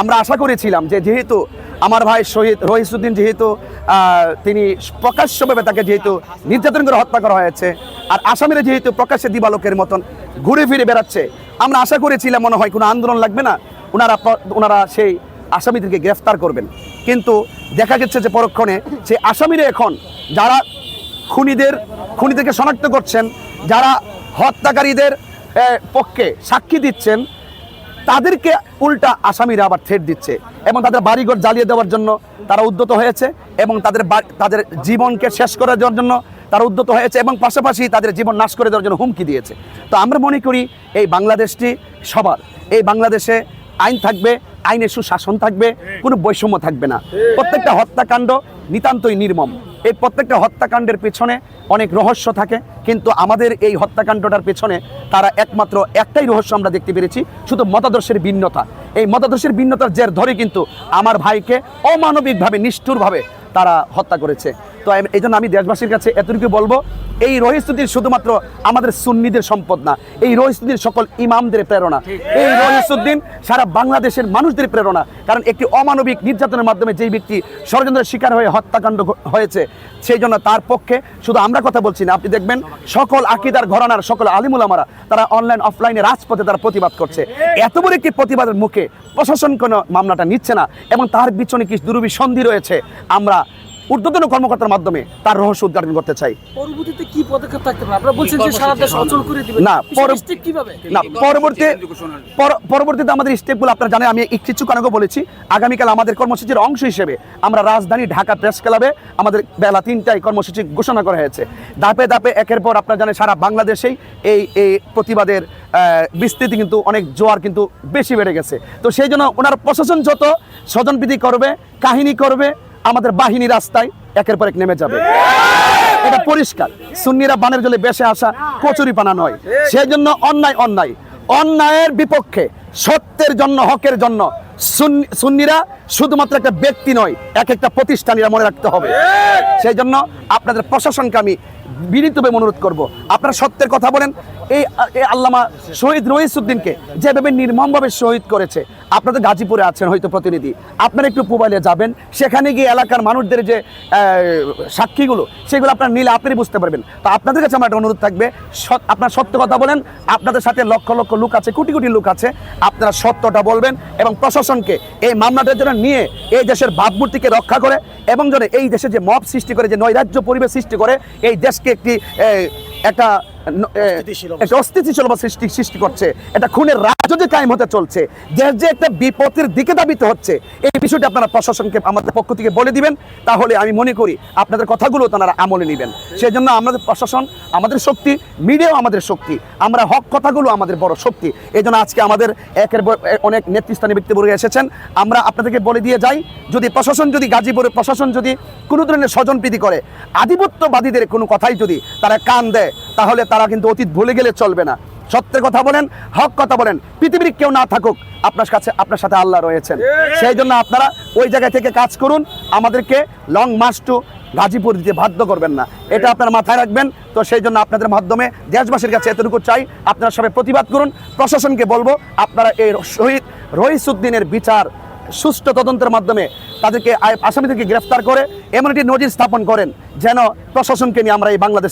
আমরা আশা করেছিলাম যে যেহেতু আমার ভাই শহীদ রহিসুদ্দিন যেহেতু তিনি প্রকাশ্যভাবে তাকে যেহেতু নির্যাতন করে হত্যা করা হয়েছে, আর আসামিরা যেহেতু প্রকাশ্যে দিবালোকের মতন ঘুরে ফিরে বেড়াচ্ছে, আমরা আশা করেছিলাম মনে হয় কোনো আন্দোলন লাগবে না, ওনারা ওনারা সেই আসামিদেরকে গ্রেফতার করবেন। কিন্তু দেখা যাচ্ছে যে পরক্ষণে সেই আসামিরা এখন যারা খুনিদের, খুনিদেরকে শনাক্ত করছেন, যারা হত্যাকারীদের পক্ষে সাক্ষী দিচ্ছেন, তাদেরকে উল্টা আসামিরা আবার থ্রেট দিচ্ছে। এবং তাদের বাড়িঘর জ্বালিয়ে দেওয়ার জন্য তারা উদ্যত হয়েছে এবং তাদের তাদের জীবনকে শেষ করে দেওয়ার জন্য তারা উদ্যত হয়েছে এবং পাশাপাশি তাদের জীবন নাশ করে দেওয়ার জন্য হুমকি দিয়েছে। তো আমরা মনে করি এই বাংলাদেশটি সবার। এই বাংলাদেশে আইন থাকবে আইনের সুশাসন থাকবে, কোনো বৈষম্য থাকবে না। প্রত্যেকটা হত্যাকাণ্ড নিতান্তই নির্মম। এই প্রত্যেকটা হত্যাকাণ্ডের পেছনে অনেক রহস্য থাকে, কিন্তু আমাদের এই হত্যাকাণ্ডটার পেছনে তারা একমাত্র একটাই রহস্য আমরা দেখতে পেরেছি, শুধু মতাদর্শের ভিন্নতা। এই মতাদর্শের ভিন্নতার জের ধরে কিন্তু আমার ভাইকে অমানবিকভাবে, নিষ্ঠুরভাবে তারা হত্যা করেছে। তো এই জন্য আমি দেশবাসীর কাছে এতটুকু বলব, এই রহিস্তুতির শুধুমাত্র আমাদের সুন্নিদের সম্পদ না, এই রহিস্তুদ্দিন সকল ইমামদের প্রেরণা, এই রহিসুদ্দিন সারা বাংলাদেশের মানুষদের প্রেরণা, কারণ একটি অমানবিক নির্যাতনের মাধ্যমে যেই ব্যক্তি ষড়যন্ত্রের শিকার হয়ে হত্যাকাণ্ড হয়েছে, সেই জন্য তার পক্ষে শুধু আমরা কথা বলছি না, আপনি দেখবেন সকল আকিদার ঘরানার সকল আলিমুলামারা তারা অনলাইন, অফলাইনে রাজপথে তারা প্রতিবাদ করছে। এত বড় একটি প্রতিবাদের মুখে প্রশাসন কোনো মামলাটা নিচ্ছে না, এবং তার পিছনে কি দুরুবিসন্ধি রয়েছে, আমরা ঊর্ধ্বতন কর্মকর্তার মাধ্যমে তার রহস্য উদ্ঘাটন করতে চাই। পরবর্তীতে কি পদক্ষেপ থাকতে পারে? আপনারা বলছেন যে সারা দেশ অচল করে দিবেন। না, কীভাবে? না পরবর্তী পরবর্তীতে আমাদের স্টেপগুলো আপনারা জানেন আমি কিছুক্ষণ আগে বলেছি। আগামীকাল আমাদের কর্মসূচির অংশ হিসেবে আমরা রাজধানী ঢাকা প্রেস ক্লাবে আমাদের বেলা তিনটায় কর্মসূচি ঘোষণা করা হয়েছে। ধাপে ধাপে একের পর আপনারা জানেন সারা বাংলাদেশেই এই এই প্রতিবাদের আহ, বিস্তৃতি কিন্তু অনেক জোয়ার কিন্তু বেশি বেড়ে গেছে। তো সেই জন্য ওনার প্রশাসন যত স্বজনপ্রীতি করবে কাহিনী করবে আমাদের বাহিনী রাস্তায় একের পর এক নেমে যাবে। এটা পরিষ্কার। সুন্নিরা বানের জলে বেসে আসা কচুরি পানা নয়। সেই জন্য অন্যায় অন্যায়। অন্যায়ের বিপক্ষে সত্যের জন্য, হকের জন্য সুন্নি- সুন্নিরা শুধুমাত্র একটা ব্যক্তি নয়, এক একটা প্রতিষ্ঠানীরা মনে রাখতে হবে। সেই জন্য আপনাদের প্রশাসনকে আমি বিনীতভাবে অনুরোধ করব। আপনারা সত্যের কথা বলেন। এই আল্লামা শহীদ রহিসুদ্দিনকে যেভাবে নির্মমভাবে শহীদ করেছে আপনাদের গাজীপুরে আছেন হয়তো প্রতিনিধি। আপনারা একটু মোবাইলে যাবেন। সেখানে গিয়ে এলাকার মানুষদের যে সাক্ষীগুলো সেগুলো আপনারা নিলে আপনি বুঝতে পারবেন। তো আপনাদের কাছে আমার একটা অনুরোধ থাকবে আপনারা সত্য কথা বলেন আপনাদের সাথে লক্ষ লক্ষ লোক আছে কোটি কোটি লোক আছে আপনারা সত্যটা বলবেন এবং প্রশাসনকে এই মামলাটার জন্য নিয়ে এই দেশের ভাবমূর্তিকে রক্ষা করে এবং যেন এই দেশে যে মব সৃষ্টি করে যে নৈরাজ্য পরিবেশ সৃষ্টি করে এই দেশকে একটি একটা একটা অস্থিতিশীল সৃষ্টি সৃষ্টি করছে। এটা খুনের যে কায়েম হতে চলছে, দেশ যে একটা বিপদের দিকে দাবিতে হচ্ছে, এই বিষয়টা আপনারা প্রশাসনকে আমাদের পক্ষ থেকে বলে দিবেন। তাহলে আমি মনে করি আপনাদের কথাগুলো তারা আমলে নেবেন। সেই জন্য আমাদের প্রশাসন, আমাদের শক্তি, মিডিয়াও আমাদের শক্তি। আমরা হক কথাগুলো আমাদের বড় শক্তি। এই আজকে আমাদের একের অনেক নেতৃস্থানীয় ব্যক্তিবর্গ এসেছেন। আমরা আপনাদেরকে বলে দিয়ে যাই, যদি প্রশাসন যদি গাজীপুরের প্রশাসন যদি কোনো ধরনের স্বজনপ্রীতি করে, আধিপত্যবাদীদের কোনো কথাই যদি তারা কান দেয়, তাহলে তারা কিন্তু অতীত ভুলে গেলে চলবে না। সত্যের কথা বলেন হক কথা বলেন পৃথিবীর কেউ না থাকুক আপনার কাছে আপনার সাথে আল্লাহ রয়েছেন। সেই জন্য আপনারা ওই জায়গা থেকে কাজ করুন আমাদেরকে লং মার্চ টু গাজীপুর দিতে বাধ্য করবেন না। এটা আপনারা মাথায় রাখবেন তো সেই জন্য আপনাদের মাধ্যমে দেশবাসীর কাছে এতটুকু চাই আপনারা সবাই প্রতিবাদ করুন প্রশাসনকে বলব আপনারা এই শহীদ রহিসুদ্দিনের বিচার সুষ্ঠু তদন্তের মাধ্যমে তাদেরকে আসামিদেরকে গ্রেফতার করে এমন একটি নজির স্থাপন করেন যেন প্রশাসনকে নিয়ে আমরা এই বাংলাদেশে